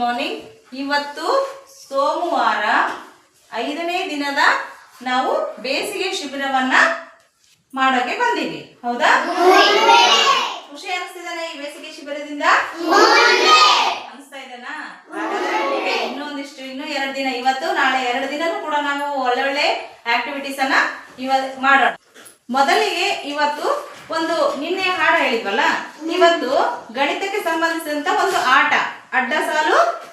Morning ಇವತ್ತು ಸೋಮವಾರ ಐದನೇ ದಿನದ ನಾವು ಬೇಸಿಗೆ ಶಿಬಿರವನ್ನ ಮಾಡೋಕೆ ಬಂದೀವಿ. ಹೌದಾ? ಖುಷಿ ಅನಿಸ್ತಿದಾನೆ ಈ ಬೇಸಿಗೆ ಶಿಬಿರದಿಂದ? ಅನಿಸ್ತಾ ಇನ್ನೊಂದಿಷ್ಟು, ಇನ್ನು ಎರಡು ದಿನ. ಇವತ್ತು, ನಾಳೆ ಎರಡು ದಿನನೂ ಕೂಡ ನಾವು ಒಳ್ಳೆ ಒಳ್ಳೆ ಆಕ್ಟಿವಿಟೀಸ್ ಅನ್ನ ಮಾಡೋಣ. ಮೊದಲಿಗೆ ಇವತ್ತು ಒಂದು ನಿನ್ನೆ ಹಾಡು ಹೇಳಿದ್ವಲ್ಲ? ಇವತ್ತು ಗಣಿತಕ್ಕೆ ಸಂಬಂಧಿಸಿದಂತ ಒಂದು ಆಟ ಅಡ್ಡ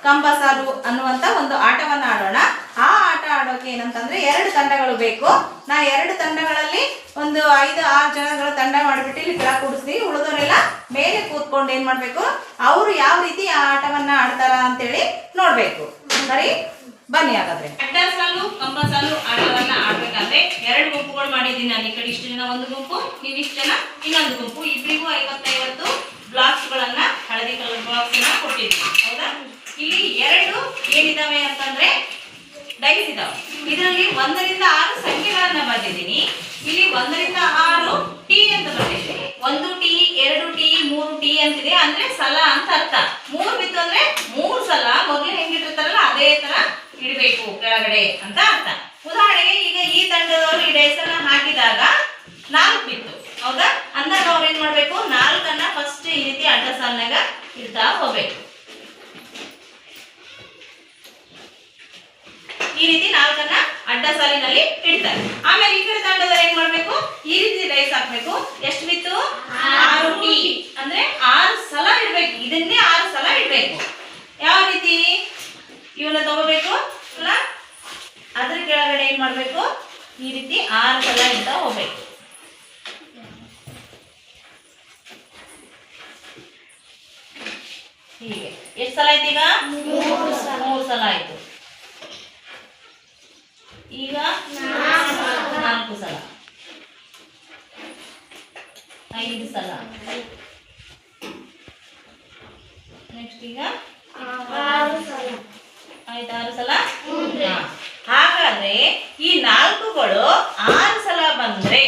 ಕಂಬ ಸಾಲು ಅನ್ನುವಂತ ಒಂದು ಆಟವನ್ನ ಆಡೋಣ. ಆ ಆಟ ಆಡೋಕೆ ಏನಂತಂದ್ರೆ ಎರಡು ತಂಡಗಳು ಬೇಕು. ನಾ ಎರಡು ತಂಡಗಳಲ್ಲಿ ಒಂದು ಐದು, ಆರು ಜನಗಳ ತಂಡ ಮಾಡಿಬಿಟ್ಟು ಇಲ್ಲಿ ಕೆಳ ಕೂಡಿಸ್ತೀವಿ. ಉಳಿದವರೆಲ್ಲ ಮೇಲೆ ಕೂತ್ಕೊಂಡು ಏನ್ ಮಾಡ್ಬೇಕು? ಅವರು ಯಾವ ರೀತಿ ಆ ಆಟವನ್ನ ಆಡ್ತಾರ ಅಂತೇಳಿ ನೋಡ್ಬೇಕು. ಸರಿ? ಬನ್ನಿ ಹಾಗಾದ್ರೆ. ಅಡ್ಡ ಸಾಲು, ಕಂಬ ಸಾಲು ಆಟವನ್ನ ಆಡ್ಬೇಕಾದ್ರೆ ಎರಡು ಗುಂಪುಗಳು ಮಾಡಿದ್ದೀನಿ. ನಾನು ಈ ಕಡೆ ಇಷ್ಟು ಜನ ಒಂದು ಗುಂಪು, ನೀವು ಇಷ್ಟು ಜನ ಇನ್ನೊಂದು ಗುಂಪು. ಇಬ್ಬರಿಗೂ ಐವತ್ತೈವತ್ತು ಬ್ಲಾಕ್ಸ್ ಗಳನ್ನ, ಹಳದಿ ಕಲರ್ ಬ್ಲಾಕ್ಸ್ ಕೊಟ್ಟಿದ್ದೀನಿ ಹೌದಾ? ಇಲ್ಲಿ ಎರಡು ಏನಿದಾವೆ ಅಂತಂದ್ರೆ ಡೈಸ್ ಇದಾವೆ ಇದರಲ್ಲಿ ಒಂದರಿಂದ ಆರು ಸಂಖ್ಯೆಗಳನ್ನ ಬರೆದಿದ್ದೀನಿ. ಇಲ್ಲಿ ಒಂದರಿಂದ ಆರು ಟಿ ಅಂತ ಬರೆದಿದ್ದೀನಿ. ಒಂದು ಟಿ ಎರಡು ಟಿ ಮೂರು ಟಿ ಅಂತಿದೆ. ಅಂದ್ರೆ ಸಲ ಅಂತ ಅರ್ಥ. ಮೂರು ಬಿತ್ತು ಅಂದ್ರೆ ಮೂರು ಸಲ. ಮೊದಲು ಹೆಂಗಿಟ್ಟಿರ್ತಾರಲ್ಲ ಅದೇ ತರ ಇಡಬೇಕು ಕೆಳಗಡೆ ಅಂತ ಅರ್ಥ. ಉದಾಹರಣೆಗೆ ಈಗ ಈ ತಂಡದವರು ಈ ಡೈಸ್ ಹಾಕಿದಾಗ ನಾಲ್ಕು ಬಿತ್ತು. ಹೌದಾ? ಅಂದಾಗ ಅವ್ರು ಏನ್ ಮಾಡ್ಬೇಕು? ನಾಲ್ಕನ್ನ ಫಸ್ಟ್ ಈ ರೀತಿ ಅಡ್ಡ ಸಾಲಿನಾಗ ಇಡ್ತಾ ಹೋಗ್ಬೇಕು. ಈ ರೀತಿ ನಾಲ್ಕನ್ನ ಅಡ್ಡ ಸಾಲಿನಲ್ಲಿ ಇಡ್ತಾರೆ. ಆಮೇಲೆ ಈ ಕಡೆ ತಂಡದಲ್ಲಿ ಏನ್ ಮಾಡ್ಬೇಕು? ಈ ರೀತಿ ಡೈಸ್ ಹಾಕ್ಬೇಕು. ಎಷ್ಟು ಬಿತ್ತು? ಆರು ಟಿ. ಅಂದ್ರೆ ಆರು ಸಲ ಇಡ್ಬೇಕು. ಇದನ್ನೇ ಆರು ಸಲ ಇಡ್ಬೇಕು. ಯಾವ ರೀತಿ? ಇವನ್ನ ತಗೋಬೇಕು. ಅಲ್ಲ ಅದ್ರ ಕೆಳಗಡೆ ಏನ್ ಮಾಡ್ಬೇಕು? ಈ ರೀತಿ ಆರು ಸಲ ಇಡ್ತಾ ಹೋಗ್ಬೇಕು. ಹೀಗೆ. ಎಷ್ಟು ಸಲ ಆಯ್ತು ಈಗ? ಮೂರು ಸಲ ಆಯ್ತು. ಈಗ ನಾಲ್ಕು ಸಲ. ಐದು ಸಲ. ನೆಕ್ಸ್ಟ್ ಈಗ? ಐದಾರು ಸಲ. ಹಾಗಾದ್ರೆ ಈ ನಾಲ್ಕುಗಳು ಆರು ಸಲ ಬಂದ್ರೆ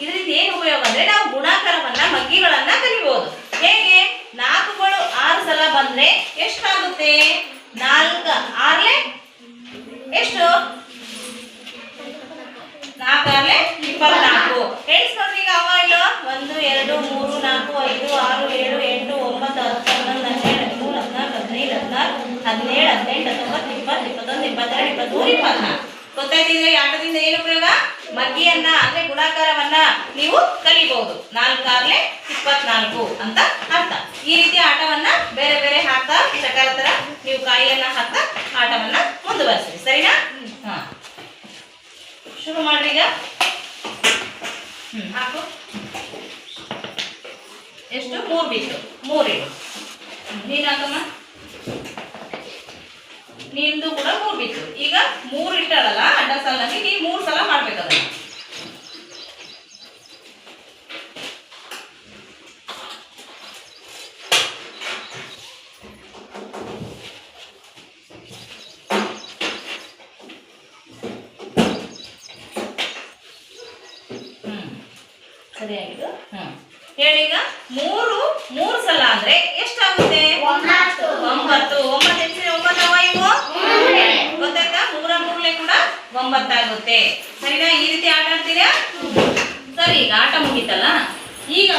ಇದರಿಂದ ಏನು ಉಪಯೋಗ ಅಂದ್ರೆ ನಾವು ಗುಣಾಕಾರವನ್ನ ಮಗ್ಗಿಗಳನ್ನ ಕಲಿಬಹುದು ಹೇಗೆ? ನಾಲ್ಕುಗಳು ಆರು ಸಲ ಬಂದ್ರೆ ಎಷ್ಟಾಗುತ್ತೆ? ನಾಲ್ಕು ಆರ್ಲೆ? ಎಷ್ಟು? ನಾಲ್ಕಾರ್ಲೆ ಇಪ್ಪತ್ನಾಲ್ಕು. ಎಣಿಸ್ಕೊಂಡ್ರಿ ಈಗ ಅವ ಒಂದು, ಎರಡು, ಮೂರು, ನಾಲ್ಕು, ಐದು, ಆರು, ಏಳು, ಎಂಟು, ಒಂಬತ್ತು, ಹತ್ತು, ಹನ್ನೊಂದು, ಹನ್ನೆರಡು, ಹದಿಮೂರು, ಹದಿನಾಲ್ಕು, ಹದಿನೈದು, ಹದಿನಾರು, ಹದಿನೇಳು, ಹದಿನೆಂಟು, ಹತ್ತೊಂಬತ್ತು, ಇಪ್ಪತ್ತು, ಇಪ್ಪತ್ತೊಂದು, ಇಪ್ಪತ್ತೆರಡು, ಇಪ್ಪತ್ಮೂರು, ಇಪ್ಪತ್ನಾಲ್ಕು. ಗೊತ್ತಾಯ್ತಿದ್ರೆ ಆಟದಿಂದ ಏನು ಉಪಯೋಗ ಮಗ್ಗಿಯನ್ನ ಅಂದ್ರೆ ಗುಣಾಕಾರವನ್ನ ನೀವು ಕಲಿಬಹುದು. ನಾಲ್ಕಾಗ್ಲೆ ಇಪ್ಪತ್ನಾಲ್ಕು ಅಂತ ಅರ್ಥ. ಈ ರೀತಿ ಆಟವನ್ನ ಬೇರೆ ಬೇರೆ ಹಾಕ್ತಾ ಚಕಾರ ತರ ನೀವು ಕಾಯಿಯನ್ನ ಹಾಕ್ತಾ, ಆಟವನ್ನ ಮುಂದುವರಿಸಿ ಸರಿನಾ? ಹಾ. ಶುರು ಮಾಡ್ರಿ ಈಗ. ಹಾಕು. ಎಷ್ಟು? ಮೂರು ಬಿತ್ತು ಮೂರಿಡು ನೀನು ಹಾಕಮ್ಮ. ನಿಂದು ಕೂಡ ಮೂರು ಬಿತ್ತು ಈಗ ಮೂರು ಇಟ್ಟಾಳಲ್ಲ ಅಡ್ಡ ಸಾಲಲ್ಲಿ ನೀ ಮೂರು ಸಲ ಮಾಡ್ಬೇಕು ಅದನ್ನ ಹ್ಮ್ ಸರಿಯಾಗಿದ್ದು ಹ್ಮ್ ಹೇಳಿ ಈಗ ಮೂರು ಮೂರು ಸಲ ಅಂದ್ರೆ ಎಷ್ಟಾಗುತ್ತೆ ಒಂಬತ್ತು. ಒಂಬತ್ತು ಒಂಬತ್ತು ಎಣಿಸಿದ್ರೆ ಒಂಬತ್ತು ಅವ ಇವು ಗೊತ್ತಾಯ್ತಾ ಮೂರ ಮೂರಲೆ ಕೂಡ ಒಂಬತ್ತಾಗುತ್ತೆ ಸರಿನಾ ಈ ರೀತಿ ಆಟ ಆಡ್ತೀರಾ ಸರಿ ಈಗ ಆಟ ಮುಗೀತಲ್ಲ ಈಗ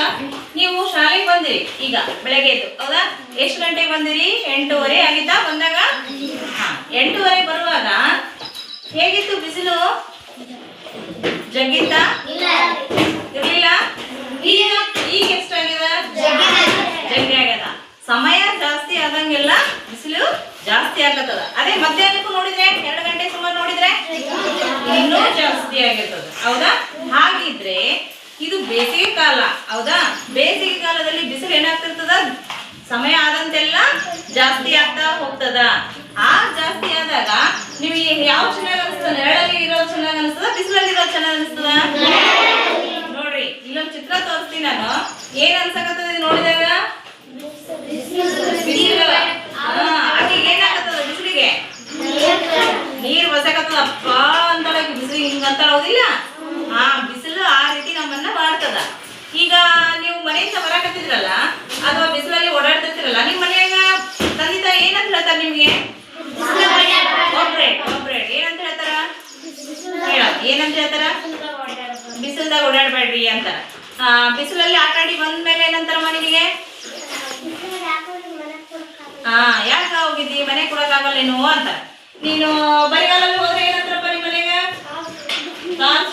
ನೀವು ಶಾಲೆಗೆ ಬಂದಿರಿ ಈಗ ಬೆಳಗ್ಗೆ ಎದ್ದು ಹೌದಾ ಎಷ್ಟು ಗಂಟೆಗೆ ಬಂದಿರಿ? ಎಂಟೂವರೆ? ಆಗಿತ್ತಾ? ಬಂದಾಗ? ಎಂಟೂವರೆ ಬರುವಾಗ ಹೇಗಿತ್ತು ಬಿಸಿಲು? ಜಗ್ಗಿತ್ತ? ಇರ್ಲಿಲ್ಲ? ಈಗ ಈಗ ಎಷ್ಟಾಗಿದೆ ಜಗ್ಗಿ ಆಗ್ಯದ. ಸಮಯ ಜಾಸ್ತಿ ಆದಂಗೆಲ್ಲ ಬಿಸಿಲು ಜಾಸ್ತಿ ಆಗತ್ತದ ಅದೇ ಮಧ್ಯಾಹ್ನಕ್ಕೂ ನೋಡಿದ್ರೆ ಎರಡು ಗಂಟೆ ಸುಮಾರು ನೋಡಿದ್ರೆ ಇನ್ನೂ ಜಾಸ್ತಿ ಆಗಿರ್ತದ. ಹೌದಾ? ಹಾಗಿದ್ರೆ ಇದು ಬೇಸಿಗೆ ಕಾಲ. ಹೌದಾ? ಬೇಸಿಗೆ ಕಾಲದಲ್ಲಿ ಬಿಸಿಲು ಏನಾಗ್ತಿರ್ತದ? ಸಮಯ ಆದಂತೆಲ್ಲ ಜಾಸ್ತಿ ಆಗ್ತಾ ಹೋಗ್ತದ. ಆ ಜಾಸ್ತಿ ಆದಾಗ ನಿಮಗೆ ಯಾವ ಚೆನ್ನಾಗಿ ಅನಿಸ್ತದ? ನೆರಳಲ್ಲಿ ಇರೋದು ಚೆನ್ನಾಗಿ ಅನಿಸ್ತದ? ಬಿಸಿಲಲ್ಲಿ ಇರೋದು ಚೆನ್ನಾಗಿ ಅನಿಸ್ತದ? ನೋಡ್ರಿ, ಇಲ್ಲೊಂದು ಚಿತ್ರ ತೋರಿಸ್ತೀನಿ ನಾನು. ಏನ್ ಅನ್ಸಕತ್ತದ ನೋಡಿದಾಗ ಬಿಸಿಲು ಆಕೆಗೆ ಏನಾಗತ್ತದ ಬಿಸಿಲಿಗೆ ನೀರ್ ಬಸಕತ್ತದ ಅಪ್ಪ ಅಂತಳಕ್ಕೆ ಬಿಸಿಲು ಹಿಂಗಂತಾಳ ಹೌದಿಲ್ಲ ಆ ಬಿಸಿಲು ಆ ರೀತಿ ನಮ್ಮನ್ನ ಮಾಡ್ತದ ಈಗ ನೀವು ಮನೆಯಿಂದ ಬರಾಕತ್ತಿದ್ರಲ್ಲ ಅಥವಾ ಬಿಸಿಲಲ್ಲಿ ಓಡಾಡ್ತಿರ್ತಿರಲ್ಲ ನಿಮ್ಮ ಮನೆಯಾಗ ತಂದೆ ತಾಯಿ ಏನಂತ ಹೇಳ್ತಾರೆ ನಿಮ್ಗೆ ಒಬ್ರೇಟ್ ಒಬ್ರೇಟ್ ಏನಂತ ಹೇಳ್ತಾರ ಹೇಳ ಏನಂತ ಹೇಳ್ತಾರ ಬಿಸಿಲ್ದಾಗ ಓಡಾಡ್ಬೇಡ್ರಿ ಅಂತಾರ ಆ, ಬಿಸಿಲಲ್ಲಿ ಮೇಲೆ ಏನಂತಾರ ಮನೆಗೆ ಹಾ, ಯಾಕ ಹೋಗಿದ್ದಿ? ಮನೆ ಕೊಡಕ್ಕಾಗಲ್ಲೇನು ಅಂತ. ನೀನು ಬರಿಗಾಲಲ್ಲಿ ಹೋದ್ರೆ ಏನಂತಾರ ಬರಿ ಮನೆಗೆ? ಕಾಲ್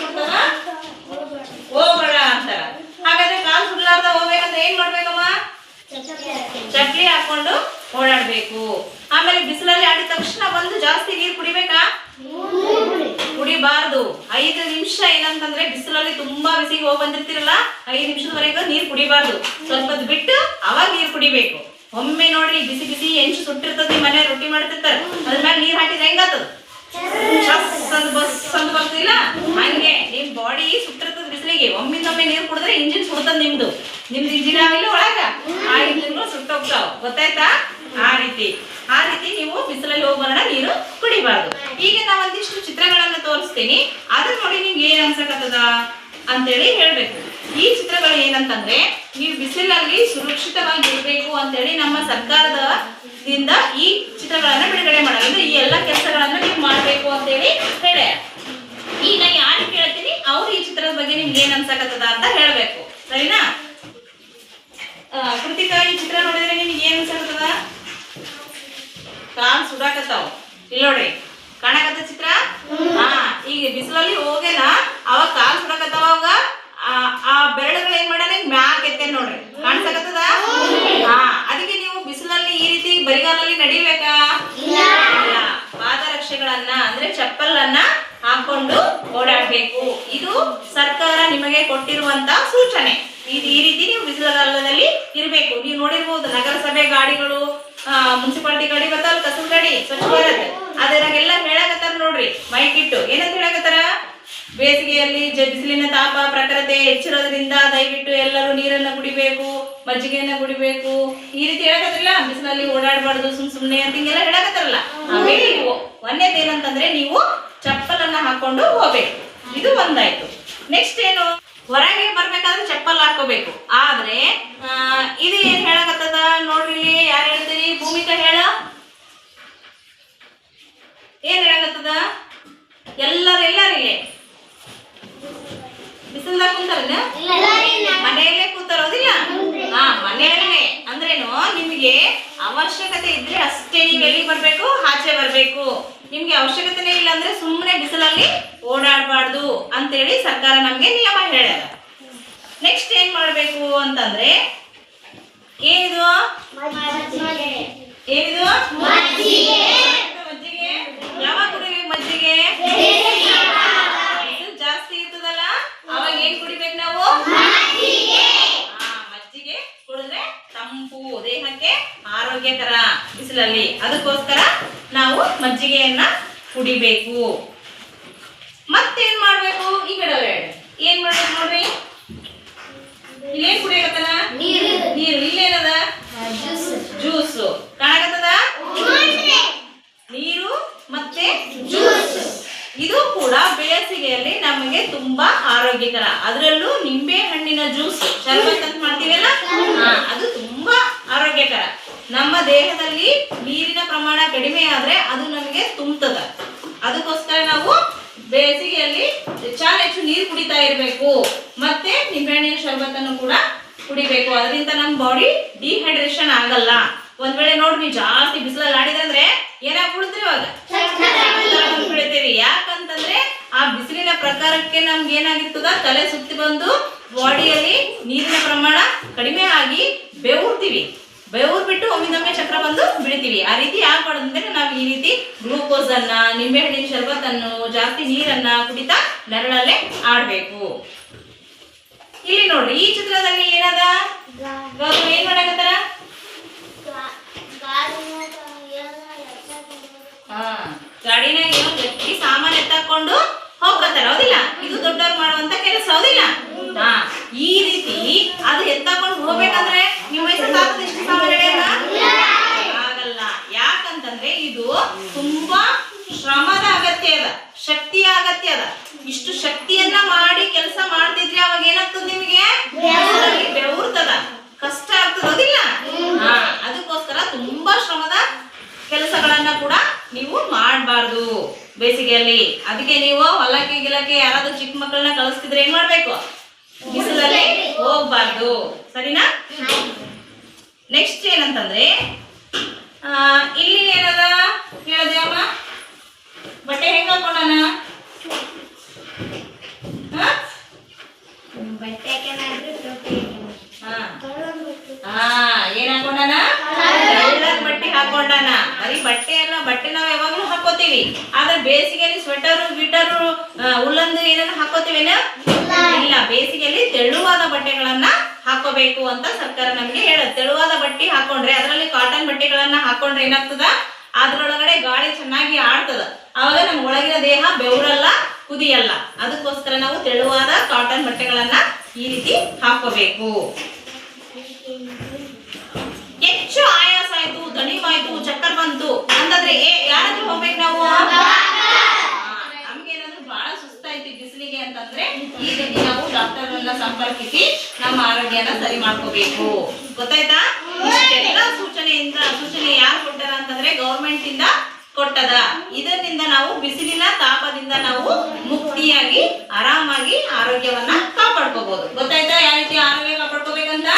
ಅಂತಾರ. ಹಾಗಾದ್ರೆ ಕಾಲ್ ಸುಡ್ಲಾರ್ದ ಹೋಗ್ಬೇಕಂದ್ರೆ ಏನ್ ಮಾಡ್ಬೇಕಮ್ಮ? ಚಕ್ಲಿ ಹಾಕೊಂಡು ಓಡಾಡ್ಬೇಕು. ಆಮೇಲೆ ಬಿಸಿಲಲ್ಲಿ ಆಡಿದ ತಕ್ಷಣ ಬಂದು ಜಾಸ್ತಿ ನೀರು ಕುಡಿಬೇಕಾ? ಕುಡಿಬಾರ್ದು. ಐದು ನಿಮಿಷ ಏನಂತಂದ್ರೆ ಬಿಸಿಲಲ್ಲಿ ತುಂಬಾ ಬಿಸಿಗೆ ಹೋಗಿ ಬಂದಿರ್ತಿರಲ್ಲ, ಐದು ನಿಮಿಷದವರೆಗೂ ನೀರು ಕುಡಿಬಾರ್ದು. ಸ್ವಲ್ಪ ಬಿಟ್ಟು ಅವಾಗ ನೀರು ಕುಡಿಬೇಕು. ಒಮ್ಮೆ ನೋಡ್ರಿ ಬಿಸಿ ಬಿಸಿ ಹೆಂಚು ಸುಟ್ಟಿರ್ತದ ನಿಮ್ಮ ಮನೆ ರೊಟ್ಟಿ ಮಾಡ್ತಿರ್ತಾರ. ಅದ್ರ ಮೇಲೆ ನೀರ್ ಹಾಕಿದ್ರೆ ಹೆಂಗಾತದ ಬಸ್ ಅಂತ ಬರ್ತಿಲ್ಲ ಹಂಗೆ ನಿಮ್ ಬಾಡಿ ಸುಟ್ಟಿರ್ತದ ಬಿಸಿಲಿಗೆ. ಒಮ್ಮಿಂದೊಮ್ಮೆ ನೀರ್ ಕುಡಿದ್ರೆ ಇಂಜಿನ್ ಸುಡ್ತದ ನಿಮ್ದು. ನಿಮ್ದು ಇಂಜಿನ್ ಆಗಿಲ್ಲ ಒಳಗ. ಆ ಇಂಜಿನ್ಗಳು ಸುಟ್ಟೋಗ್ತಾವ. ಗೊತ್ತಾಯ್ತಾ? ಆ ರೀತಿ. ಆ ರೀತಿ ನೀವು ಬಿಸಿಲಲ್ಲಿ ಹೋಗೋಣ ನೀರು ಕುಡಿಬಾರ್ದು. ಈಗ ನಾವು ಒಂದಿಷ್ಟು ಚಿತ್ರಗಳನ್ನ ತೋರಿಸ್ತೀನಿ. ಅದನ್ನ ನೋಡಿ ನಿಮ್ಗೆ ಏನ್ ಅನ್ಸಕತ್ತದ ಅಂತೇಳಿ ಹೇಳ್ಬೇಕು. ಈ ಚಿತ್ರಗಳು ಏನಂತಂದ್ರೆ, ನೀವು ಬಿಸಿಲಲ್ಲಿ ಸುರಕ್ಷಿತವಾಗಿ ಇರಬೇಕು ಅಂತೇಳಿ ನಮ್ಮ ಸರ್ಕಾರದ ದಿಂದ ಈ ಚಿತ್ರಗಳನ್ನ ಬಿಡುಗಡೆ ಅಂದ್ರೆ ಈ ಎಲ್ಲ ಕೆಲಸಗಳನ್ನ ನೀವು ಮಾಡಬೇಕು ಅಂತೇಳಿ ಹೇಳ. ಈಗ ಯಾರು ಕೇಳ್ತೀನಿ, ಅವ್ರು ಈ ಚಿತ್ರದ ಬಗ್ಗೆ ನಿಮ್ಗೆ ಏನ್ ಅನ್ಸಕತ್ತದ ಅಂತ ಹೇಳ್ಬೇಕು. ಸರಿನಾ? ಕೃತಿಕ, ಈ ಚಿತ್ರ ನೋಡಿದ್ರೆ ನಿಮ್ಗೆ ಏನ್ ಅನ್ಸಕತ್ತದ? ಕಾಲ್ ಸುಡಾಕತ್ತಾವ. ಇಲ್ಲಿ ನೋಡ್ರಿ ಕಾಣಕತ್ತ ಚಿತ್ರ? ಹಾ ಈಗ ಬಿಸಿಲಲ್ಲಿ ಹೋಗೇನ ಅವಾಗ ಕಾಲ್ ಸುಡಾಕತ್ತಾವ ಅವಾಗ ಆ- ಆ ಬೆರಳುಗಳು ಏನ್ ಮಾಡ್ಯಾನ ಮ್ಯಾಕ್ ಎತ್ತೆ ನೋಡ್ರಿ. ಕಾಣಿಸಕತ್ತದ? ಹಾ ಅದಕ್ಕೆ ನೀವು ಬಿಸಿಲಲ್ಲಿ ಈ ರೀತಿ ಬರಿಗಾಲಲ್ಲಿ ನಡಿಬೇಕಾ? ಪಾದರಕ್ಷೆಗಳನ್ನ ಅಂದ್ರೆ ಚಪ್ಪಲ್ ಅನ್ನ ಹಾಕೊಂಡು ಓಡಾಡಬೇಕು. ಇದು ಸರ್ಕಾರ ನಿಮಗೆ ಕೊಟ್ಟಿರುವಂತ ಸೂಚನೆ. ಇದು ಈ ರೀತಿ ನೀವು ಬಿಸಿಲುಗಾಲದಲ್ಲಿ ಇರಬೇಕು. ನೀವು ನೋಡಿರ್ಬೋದು ನಗರಸಭೆ ಗಾಡಿಗಳು ಮುನ್ಸಿಪಾಲಿಟಿ ಗಾಡಿ ಬರ್ತಾವಲ್ಲ ಕಸು ಗಾಡಿ, ಸ್ವಚ್ಛ ಭಾರತ್. ಅದರಾಗೆಲ್ಲ ಹೇಳಕತ್ತಾರ ನೋಡ್ರಿ ಮೈಕ್ ಇಟ್ಟು. ಏನಂತ ಹೇಳಕತ್ತಾರ ಬೇಸಿಗೆಯಲ್ಲಿ ಬಿಸಿಲಿನ ತಾಪ, ಪ್ರಖರತೆ ಹೆಚ್ಚಿರೋದ್ರಿಂದ ದಯವಿಟ್ಟು ಎಲ್ಲರೂ ನೀರನ್ನ ಕುಡಿಬೇಕು, ಮಜ್ಜಿಗೆಯನ್ನ ಕುಡಿಬೇಕು. ಈ ರೀತಿ ಹೇಳಕತ್ತಿಲ್ಲ ಬಿಸಿಲಲ್ಲಿ ಓಡಾಡಬಾರ್ದು ಸುಮ್ ಸುಮ್ನೆ ಅಂತ ಹಿಂಗೆಲ್ಲ ಹೇಳಕತ್ತಾರಲ್ಲ. ಒಂದೇದೇನಂತಂದ್ರೆ ನೀವು ಚಪ್ಪಲನ್ನ ಹಾಕೊಂಡು ಹೋಗ್ಬೇಕು. ಇದು ಒಂದಾಯ್ತು. ನೆಕ್ಸ್ಟ್ ಏನು? ಹೊರಗೆ ಬರ್ಬೇಕಾದ್ರೆ ಚಪ್ಪಲ್ ಹಾಕೋಬೇಕು ಆದ್ರೆ ಇದು ಏನ್ ಹೇಳಕತ್ತದ? ನೋಡ್ರಿ ಇಲ್ಲಿ, ಯಾರು ಹೇಳ್ತೀರಿ? ಭೂಮಿಕಾ ಹೇಳ. ಏನ್ ಹೇಳಕತ್ತದ? ಎಲ್ಲರ ಎಲ್ಲರಿಗೆ ಬಿಸಿಲ್ದಾಗ ಕೂತಾರಲ್ಲ ಮನೆಯಲ್ಲೇ ಕೂತಾರೋದಿಲ್ಲ? ಹಾ, ಮನೆಯಲ್ಲೇ. ಅಂದ್ರೇನು, ನಿಮ್ಗೆ ಅವಶ್ಯಕತೆ ಇದ್ರೆ ಅಷ್ಟೇ ನೀವು ಎಲ್ಲಿಗೆ ಬರ್ಬೇಕು? ಆಚೆ ಬರ್ಬೇಕು. ನಿಮ್ಗೆ ಅವಶ್ಯಕತೆನೇ ಇಲ್ಲ ಅಂದ್ರೆ ಸುಮ್ಮನೆ ಬಿಸಿಲಲ್ಲಿ ಓಡಾಡಬಾರ್ದು ಅಂತೇಳಿ ಸರ್ಕಾರ ನಮ್ಗೆ ನಿಯಮ ಹೇಳ್ಯಾರ. ನೆಕ್ಸ್ಟ್ ಏನ್ ಮಾಡ್ಬೇಕು ಅಂತಂದ್ರೆ, ಏನಿದು? ಏನಿದು? ಮಜ್ಜಿಗೆ. ಯಾವಾಗ ಕುಡಿಬೇಕು ಮಜ್ಜಿಗೆ? ಜಾಸ್ತಿ ಇರ್ತದಲ್ಲ, ಅವಾಗ ಏನ್ ಕುಡಿಬೇಕು ನಾವು? ಮಜ್ಜಿಗೆ ಕುಡಿದ್ರೆ ತಂಪು, ದೇಹಕ್ಕೆ ಆರೋಗ್ಯಕರ ಬಿಸಿಲಲ್ಲಿ. ಅದಕ್ಕೋಸ್ಕರ ನಾವು ಮಜ್ಜಿಗೆಯನ್ನ ಕುಡಿಬೇಕು. ಮತ್ತೇನ್ ಮಾಡ್ಬೇಕು? ಈ ಕಡೆ. ಏನ್ ಮಾಡ್ಬೇಕು ನೋಡ್ರಿ? ಇಲ್ಲೇನ್ ಕುಡಿಯಕತ್ತಲ್ಲ ನೀರು. ಇಲ್ಲೇನದ? ಜ್ಯೂಸು. ಕಾಣಕತ್ತದ? ನೀರು ಮತ್ತೆ ಜ್ಯೂಸ್. ಇದು ಕೂಡ ಬೇಸಿಗೆಯಲ್ಲಿ ನಮಗೆ ತುಂಬಾ ಆರೋಗ್ಯಕರ. ಅದರಲ್ಲೂ ನಿಂಬೆ ಹಣ್ಣಿನ ಜ್ಯೂಸ್. ಶರ್ಬತ್ ಅಂತ ಮಾಡ್ತೀವಲ್ಲ? ಅದು ತುಂಬಾ ಆರೋಗ್ಯಕರ. ನಮ್ಮ ದೇಹದಲ್ಲಿ ನೀರಿನ ಪ್ರಮಾಣ ಕಡಿಮೆ ಆದ್ರೆ ಅದು ನಮಗೆ ತುಂಬುತ್ತದ ಅದಕ್ಕೋಸ್ಕರ ನಾವು ಬೇಸಿಗೆಯಲ್ಲಿ ಹೆಚ್ಚಾನ ಹೆಚ್ಚು ನೀರು ಕುಡಿತಾ ಇರಬೇಕು. ಮತ್ತೆ ನಿಂಬೆಹಣ್ಣಿನ ಶರ್ಬತ್ತನ್ನು ಕೂಡ ಕುಡಿಬೇಕು. ಅದರಿಂದ ನಮ್ಮ ಬಾಡಿ ಡಿಹೈಡ್ರೇಷನ್ ಆಗಲ್ಲ. ಒಂದ್ ವೇಳೆ ನೋಡ್ರಿ, ಜಾಸ್ತಿ ಬಿಸಿಲಲ್ಲಿ ಆಡಿದಂದ್ರೆ ಏನಾಗ್ಬಿಡುತ್ತೆ ಇವಾಗ? ಕುಡಿತೀರಿ. ಯಾಕಂತಂದ್ರೆ ಆ ಬಿಸಿಲಿನ ಪ್ರಕಾರಕ್ಕೆ ನಮ್ಗೆ ಏನಾಗಿರ್ತದ? ತಲೆ ಸುತ್ತಿ ಬಂದು ಬಾಡಿಯಲ್ಲಿ ನೀರಿನ ಪ್ರಮಾಣ ಕಡಿಮೆ ಆಗಿ ಬೆವರ್ತೀವಿ ಬೆವರು ಬಿಟ್ಟು ಒಮ್ಮಿಂದೊಮ್ಮೆ ಚಕ್ರ ಬಂದು ಬಿಡ್ತೀವಿ. ಆ ರೀತಿ ಯಾಕೆ ನಾವು ಈ ರೀತಿ ಗ್ಲೂಕೋಸ್ ಅನ್ನ, ನಿಂಬೆಹಣ್ಣಿನ ಶರ್ಬತ್ತನ್ನು ಜಾಸ್ತಿ ನೀರನ್ನ, ಕುಡಿತಾ ನೆರಳಲ್ಲೇ ಆಡ್ಬೇಕು. ಇಲ್ಲಿ ನೋಡ್ರಿ, ಈ ಚಿತ್ರದಲ್ಲಿ ಏನದ? ಏನ್ ಮಾಡಕತ್ತಾರ? ಹಾ ಗಾಡಿನಾಗ ಏನೋ ಎತ್ತಿ ಸಾಮಾನ್ ಎತ್ತಾಕೊಂಡು ಹೋಗ್ಕತ್ತಾರ, ಹೌದಿಲ್ಲ? ಇದು ದೊಡ್ಡವ್ರು ಮಾಡುವಂತ ಕೆಲಸ, ಹೌದಿಲ್ಲ? ಹಾ, ಈ ರೀತಿ ಅದು ಎತ್ತಾಕೊಂಡು ಹೋಗ್ಬೇಕಂದ್ರೆ ನಿಮ್ಮ ಸಾಕದ ಎಷ್ಟು ಸಾವಿರ ಆಗಲ್ಲ. ಯಾಕಂತಂದ್ರೆ ಇದು ತುಂಬಾ ಶ್ರಮದ ಅಗತ್ಯ ಅದ. ಶಕ್ತಿಯ ಅಗತ್ಯ ಅದ. ಇಷ್ಟು ಶಕ್ತಿಯನ್ನ ಮಾಡಿ ಕೆಲಸ ಮಾಡ್ತಿದ್ರೆ ಅವಾಗ ಏನಾಗ್ತದ ನಿಮಗೆ? ಬೆವರ್ತದ. ಕಷ್ಟ ಆಗ್ತದಿಲ್ಲ ಅದಕ್ಕೋಸ್ಕರ ತುಂಬಾ ಶ್ರಮದ ಕೆಲಸಗಳನ್ನ ಕೂಡ ನೀವು ಮಾಡಬಾರ್ದು ಬೇಸಿಗೆಯಲ್ಲಿ. ಅದಕ್ಕೆ ನೀವು ಹೊಲಕ್ಕೆ ಗಿಲಕ್ಕೆ ಯಾರಾದ್ರೂ ಚಿಕ್ಕ ಮಕ್ಕಳನ್ನ ಕಳಿಸ್ತಿದ್ರೆ ಏನ್ ಮಾಡ್ಬೇಕು? ಬಿಸಿಲಲ್ಲಿ ಹೋಗ್ಬಾರ್ದು. ಸರಿನಾ? ನೆಕ್ಸ್ಟ್ ಏನಂತಂದ್ರೆ ಇಲ್ಲಿ ಏನದ? ಕೇಳದೆ ಅಮ್ಮ. ಬಟ್ಟೆ ಹೆಂಗ್ ಹಾಕೊಂಡಾನ? ಬಟ್ಟೆ ಏನ್ ಹಾಕೊಂಡಾನ? ತೆಳ್ಳಗ್ ಬಟ್ಟೆ ಹಾಕೊಂಡಾನ. ಬರೀ ಬಟ್ಟೆ ಅಲ್ಲ ಬಟ್ಟೆ ನಾವ್ ಯಾವಾಗ್ಲೂ ಹಾಕೋತೀವಿ. ಆದ್ರೆ ಬೇಸಿಗೆಯಲ್ಲಿ ಸ್ವೆಟರ್ ಗಿಟರ್ ಉಲ್ಲಂದು ಏನನ್ನ ಹಾಕೋತೀವೇನ ಇಲ್ಲ. ಬೇಸಿಗೆಯಲ್ಲಿ ತೆಳುವಾದ ಬಟ್ಟೆಗಳನ್ನ ಹಾಕೋಬೇಕು ಅಂತ ಸರ್ಕಾರ ನಮ್ಗೆ ಹೇಳ ತೆಳುವಾದ ಬಟ್ಟೆ ಹಾಕೊಂಡ್ರೆ ಅದರಲ್ಲಿ ಕಾಟನ್ ಬಟ್ಟೆಗಳನ್ನ ಹಾಕೊಂಡ್ರೆ ಏನಾಗ್ತದ? ಅದ್ರೊಳಗಡೆ ಗಾಳಿ ಚೆನ್ನಾಗಿ ಆಡ್ತದ. ಅವಾಗ ನಮ್ ಒಳಗಿನ ದೇಹ ಬೆವರಲ್ಲ ಕುದಿಯಲ್ಲ. ಅದಕ್ಕೋಸ್ಕರ ನಾವು ತೆಳುವಾದ ಕಾಟನ್ ಬಟ್ಟೆಗಳನ್ನ ಈ ರೀತಿ ಹಾಕೋಬೇಕು. ಅಂತಂದ್ರೆ ಏ ಯಾರಾದ್ರೂ ಹೋಗ್ಬೇಕು ನಾವು? ನಮ್ಗೇನಾದ್ರೂ ಬಹಳ ಸುಸ್ತಾಯ್ತು ಬಿಸಿಲಿಗೆ ಅಂತಂದ್ರೆ ಈ ರೀತಿ ನಾವು ಡಾಕ್ಟರ್ ಅನ್ನ ಸಂಪರ್ಕಿಸಿ ನಮ್ಮ ಆರೋಗ್ಯನ ಸರಿ ಮಾಡ್ಕೋಬೇಕು. ಗೊತ್ತಾಯ್ತಾ? ಇಷ್ಟೆಲ್ಲ ಸೂಚನೆಯಿಂದ ಸೂಚನೆ ಯಾರು ಕೊಟ್ಟಾರ ಅಂತಂದ್ರೆ ಗೌರ್ಮೆಂಟ್ ಇಂದ ಕೊಟ್ಟದ. ಇದರಿಂದ ನಾವು ಬಿಸಿಲಿನ ತಾಪದಿಂದ ನಾವು ಮುಕ್ತಿಯಾಗಿ ಆರಾಮಾಗಿ ಆರೋಗ್ಯವನ್ನ ಕಾಪಾಡ್ಕೋಬಹುದು ಗೊತ್ತಾಯ್ತಾ ಯಾವ ರೀತಿ ಆರೋಗ್ಯ ಕಾಪಾಡ್ಕೋಬೇಕಂತ.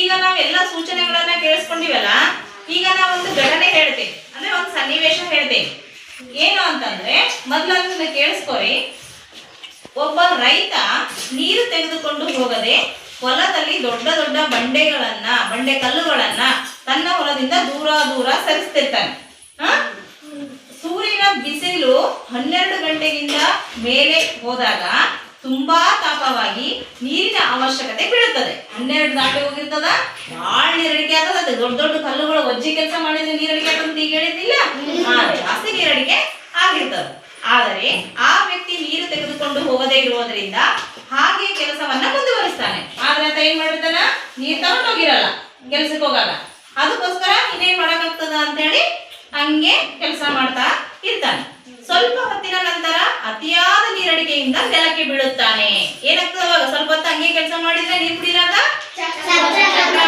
ಈಗ ನಾವೆಲ್ಲ ಸೂಚನೆಗಳನ್ನ ಕೇಳಿಸ್ಕೊಂಡಿವಲ್ಲ ಈಗ ನಾ ಒಂದು ಘಟನೆ ಹೇಳ್ತೀನಿ. ಅಂದ್ರೆ ಒಂದು ಸನ್ನಿವೇಶ ಹೇಳ್ತೀನಿ. ಏನು ಅಂತಂದ್ರೆ, ಮೊದ್ಲು ಅದನ್ನ ಕೇಳಿಸ್ಕೊರಿ. ಒಬ್ಬ ರೈತ ನೀರು ತೆಗೆದುಕೊಂಡು ಹೋಗದೆ ಹೊಲದಲ್ಲಿ ದೊಡ್ಡ ದೊಡ್ಡ ಬಂಡೆಗಳನ್ನ, ಬಂಡೆ ಕಲ್ಲುಗಳನ್ನ ತನ್ನ ಹೊಲದಿಂದ ದೂರ ದೂರ ಸರಿಸ್ತಿರ್ತಾನೆ? ಸೂರ್ಯನ ಬಿಸಿಲು ಹನ್ನೆರಡು ಗಂಟೆಗಿಂತ ಮೇಲೆ ಹೋದಾಗ ತುಂಬಾ ತಾಪವಾಗಿ ನೀರಿನ ಅವಶ್ಯಕತೆ ಬೀಳುತ್ತದೆ. ಹನ್ನೆರಡು ದಾಟಿ ಹೋಗಿರ್ತದ ಭಾಳ ನೀರಡಿಕೆ ಆಗ್ತದೆ ಅದು ದೊಡ್ಡ ದೊಡ್ಡ ಕಲ್ಲುಗಳು ಒಜ್ಜಿ ಕೆಲಸ ಮಾಡಿದ್ರೆ ನೀರಡಿಕೆ ಅಂತ ಈಗ ಹೇಳಿದ್ದಿಲ್ಲ ಜಾಸ್ತಿ ನೀರಡಿಕೆ ಆಗಿರ್ತದೆ. ಆದರೆ ಆ ವ್ಯಕ್ತಿ ನೀರು ತೆಗೆದುಕೊಂಡು ಹೋಗದೇ ಇರುವುದರಿಂದ ಹಾಗೆ ಕೆಲಸವನ್ನ ಮುಂದುವರಿಸ್ತಾನೆ. ಆದ್ರೆ ಆತ ಏನ್ ಮಾಡಿರ್ತಾನ? ನೀರ್ ತಗೊಂಡು ಹೋಗಿರಲ್ಲ ಕೆಲ್ಸಕ್ಕೆ ಹೋಗಲ್ಲ ಅದಕ್ಕೋಸ್ಕರ ಇನ್ನೇನ್ ಮಾಡಕ್ಕಾಗ್ತದ ಅಂತ ಹೇಳಿ ಹಂಗೆ ಕೆಲಸ ಮಾಡ್ತಾ ಇರ್ತಾನೆ. ಸ್ವಲ್ಪ ನೀರಡಿಕೆಯಿಂದ ನೆಲಕ್ಕೆ ಬೀಳುತ್ತಾನೆ ಏನಾಗ್ತದ ಸ್ವಲ್ಪ ಹೊತ್ತು ಹಂಗೆ ಕೆಲಸ ಮಾಡಿದ್ರೆ ನೀರು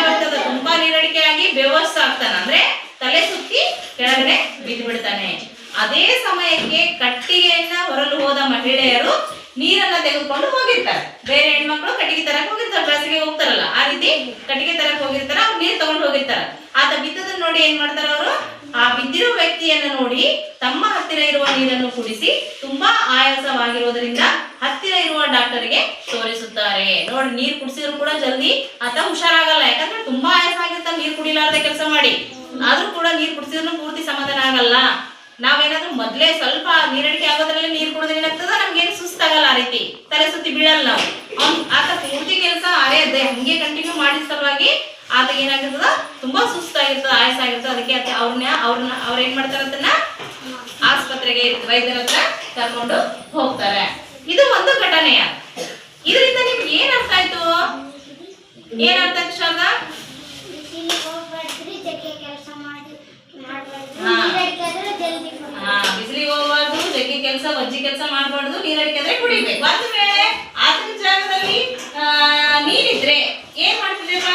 ಬರ್ತದೆ. ತುಂಬಾ ನೀರಡಿಕೆ ಆಗಿ ಬೇವಸ್ ಆಗ್ತಾನ. ಅಂದ್ರೆ ತಲೆ ಸುತ್ತಿ ಕೆಳಗಡೆ ಬಿದ್ದು ಬಿಡ್ತಾನೆ ಅದೇ ಸಮಯಕ್ಕೆ ಕಟ್ಟಿಗೆಯನ್ನ ಹೊರಲು ಹೋದ ಮಹಿಳೆಯರು ನೀರನ್ನ ತೆಗೆದುಕೊಂಡು ಹೋಗಿರ್ತಾರೆ ಬೇರೆ ಹೆಣ್ಮಕ್ಳು ಕಟ್ಟಿಗೆ ತರಕ್ ಹೋಗಿರ್ತಾರೆ ಬೇಸಿಗೆ ಹೋಗ್ತಾರಲ್ಲ ಆ ರೀತಿ ಕಟ್ಟಿಗೆ ತರಕ್ ಹೋಗಿರ್ತಾರ ಅವ್ರು ನೀರ್ ತಗೊಂಡು ಹೋಗಿರ್ತಾರ ಆತ ಬಿದ್ದದನ್ನ ನೋಡಿ ಏನ್ ಮಾಡ್ತಾರ ಅವರು ಆ ಬಿದ್ದಿರೋ ವ್ಯಕ್ತಿಯನ್ನ ನೋಡಿ ತಮ್ಮ ಹತ್ತಿರ ಇರುವ ನೀರನ್ನು ಕುಡಿಸಿ ತುಂಬಾ ಆಯಾಸವಾಗಿರೋದ್ರಿಂದ ಹತ್ತಿರ ಇರುವ ಡಾಕ್ಟರ್ಗೆ ತೋರಿಸುತ್ತಾರೆ ನೋಡಿ ನೀರ್ ಕುಡಿಸಿದ್ರು ಕೂಡ ಜಲ್ದಿ ಆತ ಹುಷಾರಾಗಲ್ಲ ಯಾಕಂದ್ರೆ ತುಂಬಾ ಆಯಾಸ ಆಗಿರ್ತಾನೆ ನೀರ್ ಕುಡಿಲಾರ್ದೆ ಕೆಲಸ ಮಾಡಿ. ಆದ್ರೂ ಕೂಡ ನೀರು ಕುಡಿಸಿದ್ರು ಪೂರ್ತಿ ಸಮಾಧಾನ ಆಗಲ್ಲ. ನಾವೇನಾದ್ರೂ ಮೊದ್ಲೇ ಸ್ವಲ್ಪ ನೀರಡಿಕೆ ಆಗೋದ್ರಲ್ಲಿ ನೀರು ಕುಡಿದ್ರೆ ಏನಾಗ್ತದ ನಮ್ಗೇನು ಸುಸ್ತಾಗಲ್ಲ ಆ ರೀತಿ. ತಲೆ ಸುತ್ತಿ ಬೀಳಲ್ಲ ನಾವು. ಆತ ಪೂರ್ತಿ ಕೆಲಸ ಅರೆ ಅದೇ ಹಂಗೆ ಕಂಟಿನ್ಯೂ ಮಾಡಿದ ಸಲುವಾಗಿ ಆತ ಏನಾಗಿರ್ತದ ತುಂಬಾ ಸುಸ್ತಾಗಿರ್ತದ ಆಯಾಸ ಆಗಿರ್ತದ ಅದಕ್ಕೆ ಅವ್ರನ್ನ ಅವ್ರನ್ನ ಅವ್ರ ಏನ್ ಮಾಡ್ತಾರ ಅದನ್ನ ಆಸ್ಪತ್ರೆಗೆ ವೈದ್ಯರ ಹತ್ರ ಕರ್ಕೊಂಡು ಹೋಗ್ತಾರೆ. ಇದು ಒಂದು ಘಟನೆಯ ಇದರಿಂದ ನಿಮ್ಗೆ ಏನ್ ಅರ್ಥ ಆಯ್ತು? ಏನ್ ಅರ್ಥ ಆಯ್ತು ಶಾರದಾ ಬಿಸಿಲಿಗೆ ಹೋಗ್ಬಾರ್ದ್ರಿ ಜಗ್ಗೆ ಕೆಲಸ ಮಾಡಿ ಮಾಡ್ಬಾರ್ದು ಹಾ. ನೀರಡಿಕಾದ್ರೆ ಜಲ್ದಿ ಹಾ ಬಿಸಿಲಿಗೆ ಹೋಗ್ಬಾರ್ದು ಜಗ್ಗಿ ಕೆಲಸ ಬಜ್ಜಿ ಕೆಲಸ ಮಾಡಬಾರ್ದು ನೀರಡಿಕೆ ಅಂದ್ರೆ ಕುಡಿಬೇಕು. ಒಂದು ವೇಳೆ ಆತನ ಜಾಗದಲ್ಲಿ ನೀರಿದ್ರೆ ಏನ್ ಮಾಡ್ತಿದ್ದೀರಪ್ಪ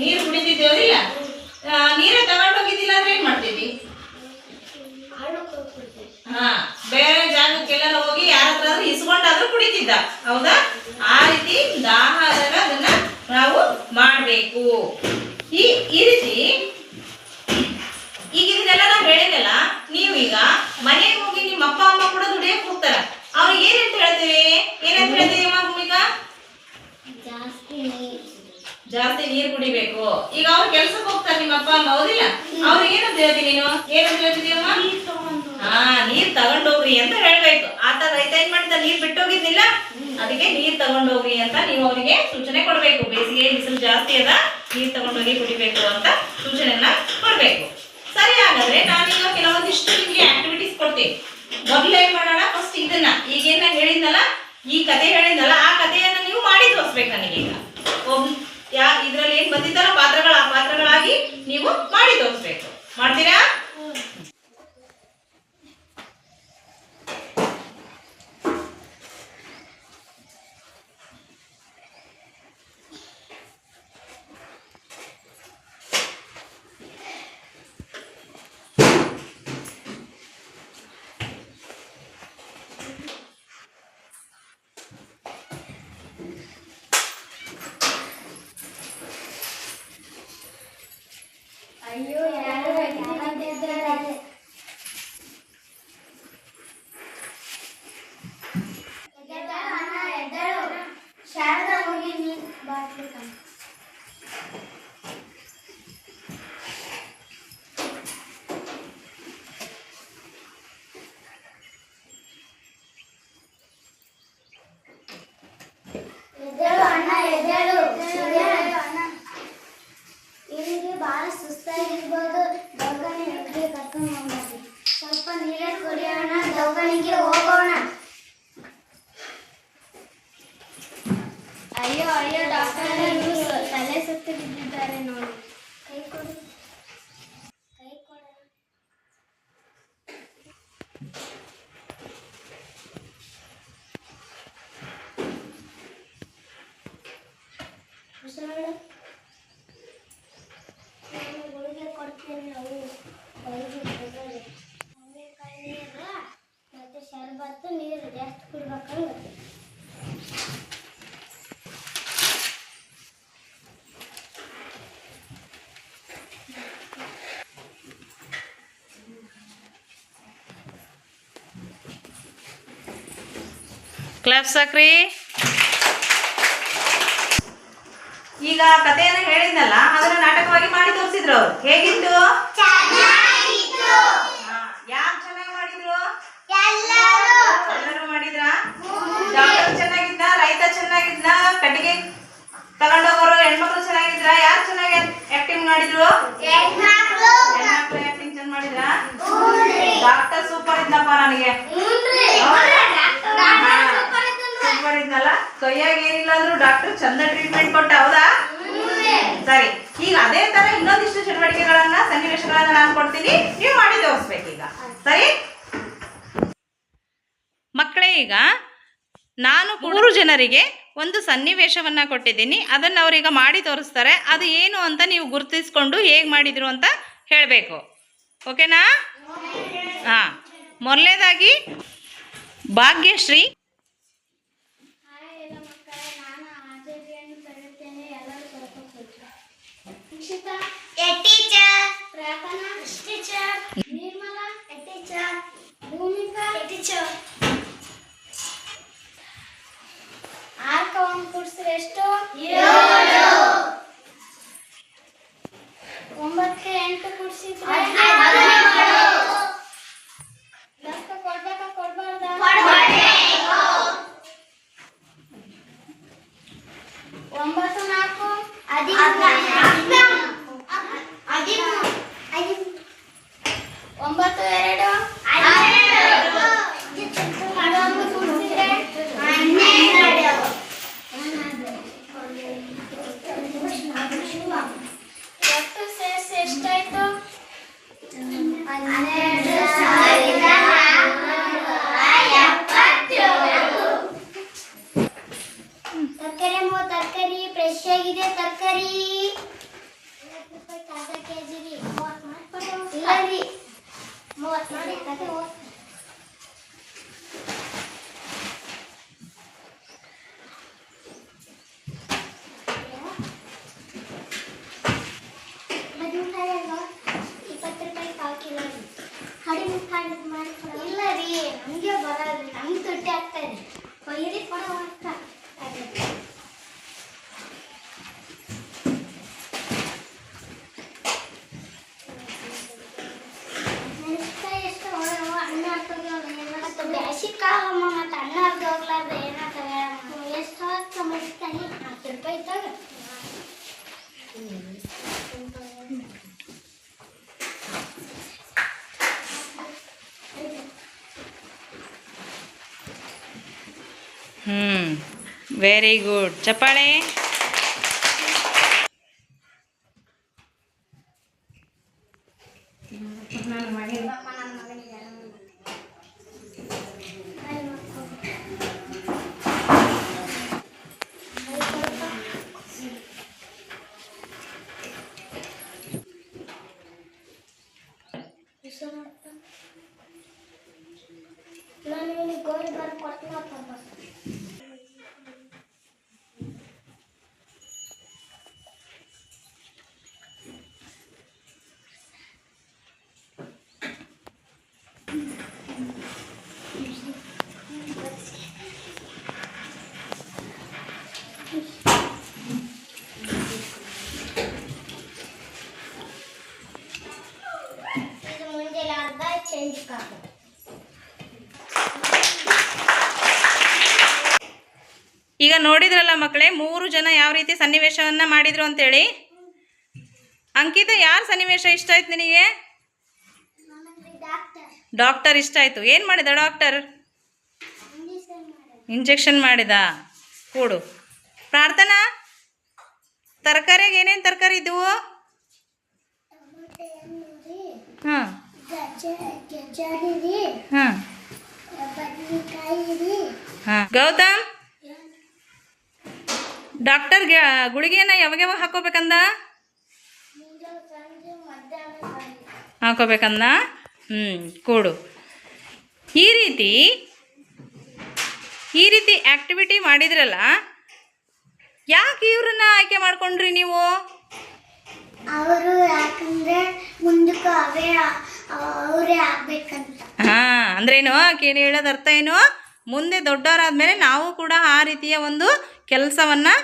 ನೀರು ಕುಡಿತಿದ್ದೇವಿಲ್ಲ ನೀರೇ ತಗೊಂಡು ಹೋಗಿದ್ದಿಲ್ಲ ಅಂದ್ರೆ ಏನ್ ಮಾಡ್ತೀವಿ ಹಾ, ಬೇರೆ ಜಾಗಕ್ಕೆಲ್ಲ ಹೋಗಿ ಯಾರ ಹತ್ರ ಇಸ್ಕೊಂಡಾದ್ರೂ ಕುಡಿತಿದ್ದ. ಹೌದಾ? ಆ ರೀತಿ ದಾಹ ಅದನ್ನ ನಾವು ಮಾಡ್ಬೇಕು. ಈ ಈ ರೀತಿ ಈಗ ಇದನ್ನೆಲ್ಲ ನಾವು ಹೇಳಿದೆಲ್ಲ ನೀವು ಈಗ ಮನೆಗೆ ಹೋಗಿ ನಿಮ್ಮ ಅಪ್ಪ ಅಮ್ಮ ಕೂಡ ದುಡಿಯಕ್ಕೆ ಹೋಗ್ತಾರ ಅವ್ರಿಗೆ ಏನಂತ ಹೇಳ್ತೀವಿ ಏನಂತ ಹೇಳ್ತೀವಿ ಅಮ್ಮ ಭೂಮಿಕ? ಜಾಸ್ತಿ ನೀರು. ಜಾಸ್ತಿ ನೀರ್ ಕುಡಿಬೇಕು. ಈಗ ಅವ್ರು ಕೆಲ್ಸಕ್ಕೆ ಹೋಗ್ತಾರೆ ನಿಮ್ಮ ಅಪ್ಪ ಅಮ್ಮ ಹೌದಿಲ್ಲ? ಅವ್ರಿಗೆ ಏನಂತ ಹೇಳ್ತೀನಿ ನೀನು? ಏನಂತ ಹೇಳ್ತಿದೀಯಮ್ಮ ಹಾ ನೀರ್ ತಗೊಂಡೋಗ್ರಿ ಅಂತ ಹೇಳ್ಬೇಕು ಆತ ರೈತ ಏನ್ ಮಾಡಿದ ನೀರ್ ಬಿಟ್ಟೋಗಿದ್ದಿಲ್ಲ ಅದಕ್ಕೆ ನೀರ್ ತಗೊಂಡೋಗ್ರಿ ಅಂತ ನೀವು ಅವರಿಗೆ ಸೂಚನೆ ಕೊಡ್ಬೇಕು. ಬೇಸಿಗೆ ಬಿಸಿಲು ಜಾಸ್ತಿ ಅದ, ನೀರ್ ತಗೊಂಡೋಗಿ ಕುಡಿಬೇಕು ಅಂತ ಸೂಚನೆಯನ್ನ ಕೊಡ್ಬೇಕು. ಸರಿ ಹಾಗಾದ್ರೆ ನಾನೀಗ ಕೆಲವೊಂದಿಷ್ಟು ನಿಮ್ಗೆ ಆಕ್ಟಿವಿಟೀಸ್ ಕೊಡ್ತೀನಿ. ಮೊದ್ಲು ಏನ್ ಮಾಡೋಣ ಫಸ್ಟ್ ಇದನ್ನ. ಈಗೇನ ಹೇಳಿದ್ನಲ್ಲ? ಈ ಕತೆ ಹೇಳಿದ್ನಲ್ಲ, ಆ ಕಥೆಯನ್ನ ನೀವು ಮಾಡಿ ತೋರಿಸ್ಬೇಕು ನನಗೆ ಈಗ. ಯಾ, ಇದ್ರಲ್ಲಿ ಏನ್ ಬಂದಿತ್ತಲ್ಲ? ಪಾತ್ರಗಳ, ಪಾತ್ರಗಳಾಗಿ ನೀವು ಮಾಡಿ ತೋರಿಸ್ಬೇಕು. ಮಾಡ್ತೀರಾ? ಭಾಳ ಸುಸ್ತಾಗಿರ್ಬೋದು ದವಾಖಾನೆ ಒಳಗೆ ಕರ್ಕೊಂಡು ಸ್ವಲ್ಪ ನೀರ ಕುಡಿಯೋಣ ದವಾಖಾನೆಗೆ ಹೋಗೋಣ. ಅಯ್ಯೋ ಅಯ್ಯೋ ಡಾಕ್ಟರ್ ತಲೆ ಸುತ್ತು ಬಿದ್ದಿದ್ದಾರೆ ನೋಡಿ. ಕೈ ಕೊಡಿ. ಕೈ ಕೊಡ. ಹುಷಾರು ಗುಳಿಗೆ ಕೊಡ್ತೀನಿ ಅವು ಕೈಗೆ ತಗೊಳ್ಳಿ. ನಿಂಬೆಕಾಯಿ ನೀರು ಮತ್ತೆ ಶರ್ಬತ್ತು ನೀರು ಜಾಸ್ತಿ ಕುಡ್ಬೇಕಂಗ ಕ್ಲಾಪ್ಸ್ ಹಾಕ್ರಿ ಈಗ ಕಥೆಯನ್ನು ಹೇಳಿದ್ನಲ್ಲ ಅದನ್ನ ನಾಟಕವಾಗಿ ಮಾಡಿ ತೋರಿಸಿದ್ರು ಅವ್ರು. ಹೇಗಿತ್ತು? ಯಾರು ಚೆನ್ನಾಗಿ ಮಾಡಿದ್ರು? ಎಲ್ಲರೂ. ಮಾಡಿದ್ರ? ಡಾಕ್ಟರ್ ಚೆನ್ನಾಗಿದ್ದ ರೈತ ಚೆನ್ನಾಗಿದ್ದ ಕಟ್ಟಿಗೆ ತಗೊಂಡೋಗೋರು ಹೆಣ್ಮಕ್ಳು ಚೆನ್ನಾಗಿದ್ರ? ಯಾರು ಚೆನ್ನಾಗಿ ಆಕ್ಟಿಂಗ್ ಮಾಡಿದ್ರು? ಆಕ್ಟಿಂಗ್ ಚೆನ್ನಾಗಿ ಮಾಡಿದ್ರ? ಡಾಕ್ಟರ್ ಸೂಪರ್ ಇದ್ನಪ್ಪ ನನಗೆ. ಸೂಪರ್ ಇದ್ನಲ್ಲ? ಕೈಯಾಗ ಏನಿಲ್ಲ ಅಂದ್ರು ಡಾಕ್ಟರ್ ಚಂದ ಟ್ರೀಟ್ಮೆಂಟ್ ಕೊಟ್ಟ ಹೌದಾ? ಸರಿ ಈಗ ಅದೇ ತರ ಇನ್ನೊಂದಿಷ್ಟು ಚಟುವಟಿಕೆಗಳನ್ನ ಸನ್ನಿವೇಶಗಳನ್ನ ನಾನು ಕೊಡ್ತೀನಿ. ನೀವು ಮಾಡಿ ತೋರಿಸ್ಬೇಕೀಗ. ಸರಿ? ಮಕ್ಕಳೇ ಈಗ ನಾನು ಮೂರು ಜನರಿಗೆ ಒಂದು ಸನ್ನಿವೇಶವನ್ನ ಕೊಟ್ಟಿದ್ದೀನಿ. ಅದನ್ನು ಅವರೀಗ ಮಾಡಿ ತೋರಿಸ್ತಾರೆ. ಅದು ಏನು ಅಂತ ನೀವು ಗುರುತಿಸ್ಕೊಂಡು ಹೇಗೆ ಮಾಡಿದ್ರು ಅಂತ ಹೇಳಬೇಕು. ಓಕೆನಾ? ಹಾಂ. ಮೊದಲನೇದಾಗಿ Bhagyashree Ishita A teacher Prarthana teacher Nirmala A teacher Bhoomika teacher very good ಚಪ್ಪಾಳೆ ಈಗ ನೋಡಿದ್ರಲ್ಲ ಮಕ್ಕಳೇ, ಮೂರು ಜನ ಯಾವ ರೀತಿ ಸನ್ನಿವೇಶವನ್ನ ಮಾಡಿದ್ರು ಅಂತೇಳಿ? ಅಂಕಿತ, ಯಾರ ಸನ್ನಿವೇಶ ಇಷ್ಟ ಆಯ್ತು ನಿನಗೆ? ಡಾಕ್ಟರ್ ಇಷ್ಟ ಆಯಿತು. ಏನು ಮಾಡಿದ ಡಾಕ್ಟರ್? ಇಂಜೆಕ್ಷನ್ ಮಾಡಿದ. ಕೂಡು. ಪ್ರಾರ್ಥನಾ? ತರಕಾರಿಯಾಗ ಏನೇನು ತರಕಾರಿ ಇದ್ದವು ಹಾಂ ಹಾಂ. ಹಾಂ. ಗೌತಮ್? ಡಾಕ್ಟರ್ ಗುಳಿಗೆನ ಯಾವಾಗ ಯಾವಾಗ ಹಾಕೋಬೇಕಂದ. ಹಾಕೋಬೇಕಂದ? ಹ್ಞೂ ಕೂಡು. ಈ ರೀತಿ ಈ ರೀತಿ ಆ್ಯಕ್ಟಿವಿಟಿ ಮಾಡಿದ್ರಲ್ಲ ಯಾಕೆ ಇವ್ರನ್ನ ಆಯ್ಕೆ ಮಾಡ್ಕೊಂಡ್ರಿ ನೀವು? ಅವರು ಯಾಕಂದ್ರೆ ಮುಂದಕ್ಕೆ ಅವೇ ಅವರೇ ಆಗ್ಬೇಕಂತ. ಹಾಂ ಅಂದ್ರೇನು? ಕೇಳಿ ಹೇಳೋದು ಅರ್ಥ ಏನು? ಮುಂದೆ ದೊಡ್ಡವರಾದ್ಮೇಲೆ ನಾವು ಕೂಡ ಆ ರೀತಿಯ ಒಂದು ಕೆಲಸವನ್ನು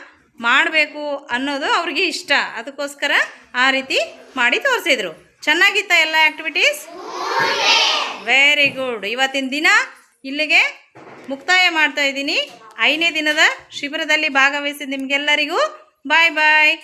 ಮಾಡಬೇಕು ಅನ್ನೋದು ಅವ್ರಿಗೆ ಇಷ್ಟ. ಅದಕ್ಕೋಸ್ಕರ ಆ ರೀತಿ ಮಾಡಿ ತೋರಿಸಿದ್ರು. ಚೆನ್ನಾಗಿತ್ತ ಎಲ್ಲ ಆ್ಯಕ್ಟಿವಿಟೀಸ್ ವೆರಿ ಗುಡ್ ಇವತ್ತಿನ ದಿನ ಇಲ್ಲಿಗೆ ಮುಕ್ತಾಯ ಮಾಡ್ತಾ ಇದ್ದೀನಿ. ಐದನೇ ದಿನದ ಶಿಬಿರದಲ್ಲಿ ಭಾಗವಹಿಸಿದ ನಿಮಗೆಲ್ಲರಿಗೂ ಬಾಯ್ ಬಾಯ್